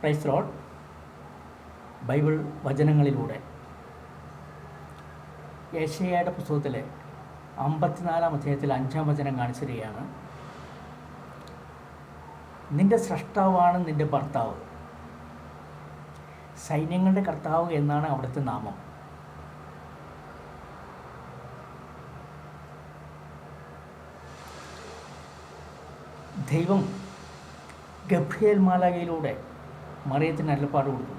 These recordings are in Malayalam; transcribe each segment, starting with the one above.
പ്രൈസ് റോഡ് ബൈബിൾ വചനങ്ങളിലൂടെ. ഏഷ്യയുടെ പുസ്തകത്തിലെ അമ്പത്തിനാലാം അധ്യായത്തിലെ അഞ്ചാം വചനം കാണിച്ചിരിക്കുകയാണ്. നിന്റെ സ്രഷ്ടാവാണ് നിന്റെ ഭർത്താവ്. സൈന്യങ്ങളുടെ കർത്താവ് എന്നാണ് അവിടുത്തെ നാമം. ദൈവം ഗബ്രിയേൽ മാലാകയിലൂടെ മറിയത്തിന് അരുളപ്പാട് കൊടുത്തു.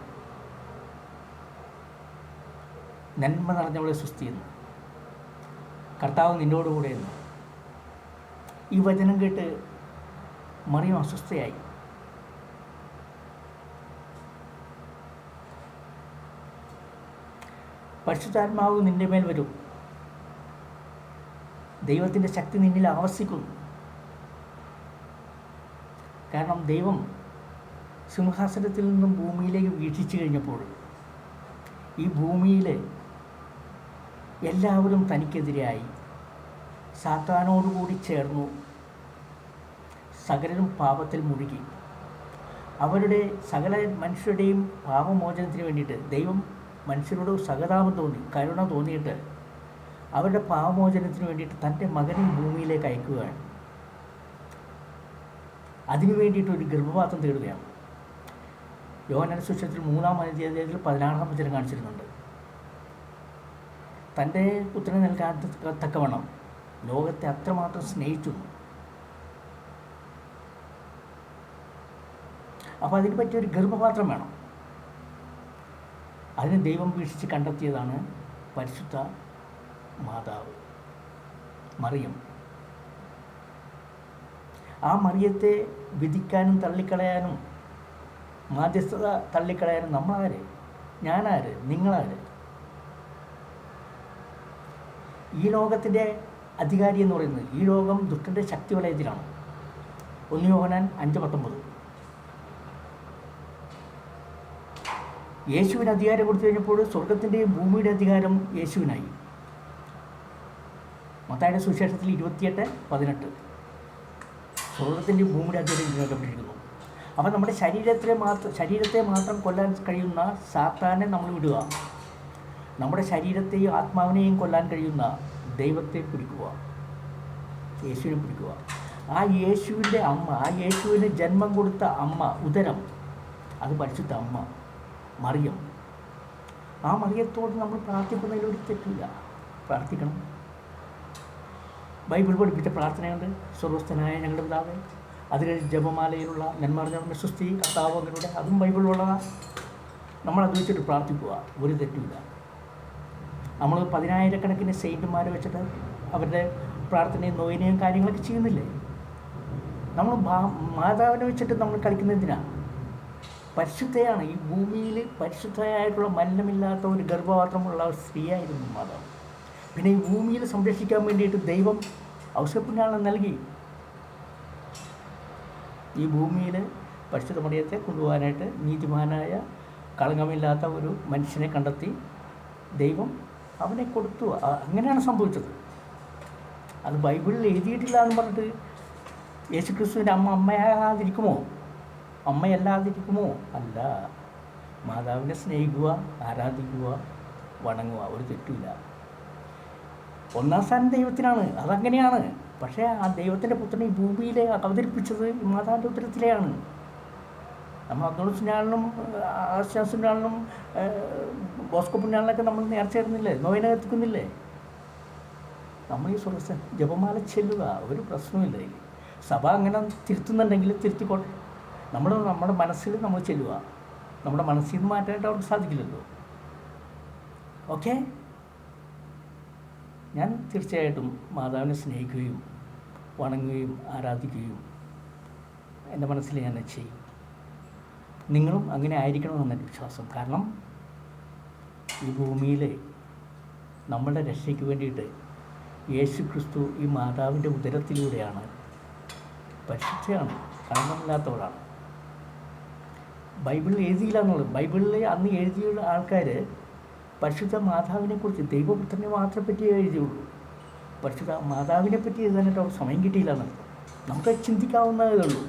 നന്മ നിറഞ്ഞവളെ സുസ്ഥിയെന്ന് കർത്താവ് നിന്നോടുകൂടെ എന്ന്. ഈ വചനം കേട്ട് മറിയം അസ്വസ്ഥയായി. പരിശുദ്ധാത്മാവ് നിന്റെ മേൽ വരും. ദൈവത്തിന്റെ ശക്തി നിന്നിൽ ആവസിക്കുന്നു. കാരണം ദൈവം സിംഹാസനത്തിൽ നിന്നും ഭൂമിയിലേക്ക് വീക്ഷിച്ചു കഴിഞ്ഞപ്പോൾ ഈ ഭൂമിയിൽ എല്ലാവരും തനിക്കെതിരായി സാത്താനോടുകൂടി ചേർന്നു സകലരും പാപത്തിൽ മുഴുകി. അവരുടെ സകല മനുഷ്യരുടെയും പാപമോചനത്തിന് വേണ്ടിയിട്ട് ദൈവം മനുഷ്യരോട് സഹതാപം തോന്നി കരുണ തോന്നിയിട്ട് അവരുടെ പാപമോചനത്തിന് വേണ്ടിയിട്ട് തന്റെ മകനെ ഭൂമിയിലേക്ക് അയക്കുകയാണ്. അതിനു വേണ്ടിയിട്ട് ഒരു ഗർഭപാത്രം തേടുകയാണ്. യോഹന സുശത്തിൽ മൂന്നാം അധ്യായത്തിൽ പതിനാറാം വചനം കാണിച്ചിരുന്നുണ്ട്. തന്റെ പുത്രനെ നൽകാൻ തക്കവണ്ണം ലോകത്തെ അത്രമാത്രം സ്നേഹിച്ചു. അപ്പോൾ അതിന് പറ്റിയ ഒരു ഗർഭപാത്രം വേണം. അതിന് ദൈവം വീക്ഷിച്ച് കണ്ടെത്തിയതാണ് പരിശുദ്ധ മാതാവ് മറിയം. ആ മറിയത്തെ വിധിക്കാനും തള്ളിക്കളയാനും മാധ്യസ്ഥത തള്ളിക്കളയാനും നമ്മളാര്? ഞാനാര്? നിങ്ങളാര്? ഈ ലോകത്തിന്റെ അധികാരി എന്ന് പറയുന്നത് ഈ ലോകം ദുഷ്ടന്റെ ശക്തി വലയത്തിലാണ്. ഒന്ന് യോഹനാൻ അഞ്ച് പത്തൊമ്പത്. യേശുവിന് അധികാരം കൊടുത്തു കഴിഞ്ഞപ്പോൾ സ്വർഗത്തിന്റെയും ഭൂമിയുടെ അധികാരം യേശുവിനായി. മത്തായുടെ സുവിശേഷത്തിൽ ഇരുപത്തിയെട്ട് പതിനെട്ട്. സ്വർഗത്തിന്റെയും ഭൂമിയുടെ അധികാരം ഇതിനകപ്പെട്ടിരിക്കുന്നു അപ്പോൾ നമ്മുടെ ശരീരത്തിലെ മാത്രം ശരീരത്തെ മാത്രം കൊല്ലാൻ കഴിയുന്ന സാത്താനെ നമ്മൾ വിടുക. നമ്മുടെ ശരീരത്തെയും ആത്മാവിനെയും കൊല്ലാൻ കഴിയുന്ന ദൈവത്തെ പിടിക്കുക. യേശുവിനെ പിടിക്കുക. ആ യേശുവിന്റെ അമ്മ ആ യേശുവിന് ജന്മം കൊടുത്ത അമ്മ ഉദരം അത് പരിശുദ്ധ അമ്മ മറിയം. ആ മറിയത്തോട് നമ്മൾ പ്രാർത്ഥിക്കുന്നതിൽ ഒരു തെറ്റില്ല പ്രാർത്ഥിക്കണം. ബൈബിൾ പഠിപ്പിച്ച പ്രാർത്ഥനയുണ്ട്. സ്വർവസ്ഥനായ ഞങ്ങളുടെ പിതാവേ അത് കഴിഞ്ഞ് ജപമാലയിലുള്ള നന്മറിഞ്ഞ സുസ്ഥി കർത്താവ് അങ്ങനെ അതും ബൈബിളിലുള്ളതാണ് നമ്മളത് വെച്ചിട്ട് പ്രാർത്ഥിക്കുക. ഒരു തെറ്റുമില്ല. നമ്മൾ പതിനായിരക്കണക്കിന് സെയിന്റുമാരെ വെച്ചിട്ട് അവരുടെ പ്രാർത്ഥനയും നോയിനെയും കാര്യങ്ങളൊക്കെ ചെയ്യുന്നില്ലേ? നമ്മൾ മാതാവിനെ വെച്ചിട്ട് നമ്മൾ കളിക്കുന്ന എന്തിനാ? പരിശുദ്ധയാണ്. ഈ ഭൂമിയിൽ പരിശുദ്ധയായിട്ടുള്ള മലിനമില്ലാത്ത ഒരു ഗർഭപാത്രമുള്ള ഒരു സ്ത്രീയായിരുന്നു മാതാവ്. പിന്നെ ഈ ഭൂമിയിൽ സംരക്ഷിക്കാൻ വേണ്ടിയിട്ട് ദൈവം ഔഷധപുണ്യാളം നൽകി. ഈ ഭൂമിയിൽ പരിശുദ്ധ മറിയത്തെ കൊണ്ടുപോകാനായിട്ട് നീതിമാനായ കളങ്കമില്ലാത്ത ഒരു മനുഷ്യനെ കണ്ടെത്തി ദൈവം അവനെ കൊടുത്തു. അങ്ങനെയാണ് സംഭവിച്ചത്. അത് ബൈബിളിൽ എഴുതിയിട്ടില്ല എന്ന് പറഞ്ഞിട്ട് യേശു ക്രിസ്തുവിന്റെ അമ്മ അമ്മയാകാതിരിക്കുമോ? അമ്മയല്ലാതിരിക്കുമോ? അല്ല. മാതാവിനെ സ്നേഹിക്കുക ആരാധിക്കുക വണങ്ങുക ഒരു തെറ്റില്ല ഒന്നാം സ്ഥാനം ദൈവത്തിനാണ്. അതങ്ങനെയാണ്. പക്ഷേ ആ ദൈവത്തിന്റെ പുത്രനെ ഈ ഭൂമിയിൽ അവതരിപ്പിച്ചത് മാതാവിന്റെ ഉത്തരത്തിലെയാണ് നമ്മൾ അബ്ദുൾ സുനാളിനും ആശാസ് സുനാളിനും ബോസ്കോ പുണ്യാളിനൊക്കെ നമ്മൾ നേർച്ചേർന്നില്ലേ നോയിനെ എത്തിക്കുന്നില്ലേ? നമ്മൾ ഈ സുരക്ഷ ജപമാല ചെല്ലുക ഒരു പ്രശ്നമില്ല ഇതിൽ സഭ അങ്ങനെ തിരുത്തുന്നുണ്ടെങ്കിൽ തിരുത്തിക്കോട്ടെ. നമ്മൾ നമ്മുടെ മനസ്സിൽ നമ്മൾ ചെല്ലുക. നമ്മുടെ മനസ്സിൽ നിന്ന് മാറ്റാനായിട്ട് അവർക്ക് സാധിക്കില്ലല്ലോ. ഓക്കെ? ഞാൻ തീർച്ചയായിട്ടും മാതാവിനെ സ്നേഹിക്കുകയും വണങ്ങുകയും ആരാധിക്കുകയും എന്റെ മനസ്സിൽ ഞാൻ ചെയ്യും. നിങ്ങളും അങ്ങനെ ആയിരിക്കണമെന്നാണ് എന്റെ വിശ്വാസം. കാരണം ഈ ഭൂമിയിൽ നമ്മളുടെ രക്ഷയ്ക്ക് വേണ്ടിയിട്ട് യേശു ക്രിസ്തു ഈ മാതാവിന്റെ ഉദരത്തിലൂടെയാണ് പരിശുദ്ധയാണ് കളങ്കമില്ലാത്തവളാണ് ബൈബിളിൽ എഴുതിയില്ല എന്നുള്ളത്. ബൈബിളിൽ അന്ന് എഴുതിയ ആൾക്കാർ പരിശുദ്ധ മാതാവിനെക്കുറിച്ച് ദൈവപുത്രനെ മാത്രം പറ്റിയേ എഴുതിയുള്ളൂ. പരിശുദ്ധ മാതാവിനെ പറ്റി എഴുതാനായിട്ട് അവർക്ക് സമയം കിട്ടിയില്ലെന്ന് നമുക്ക് ചിന്തിക്കാവുന്നതേ ഉള്ളൂ.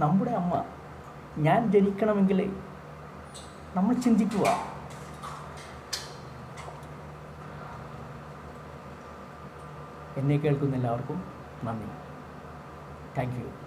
നമ്മുടെ അമ്മ ഞാൻ ജനിക്കണമെങ്കിൽ നമ്മൾ ചിന്തിക്കുക. എന്നെ കേൾക്കുന്ന എല്ലാവർക്കും നന്ദി. Thank you.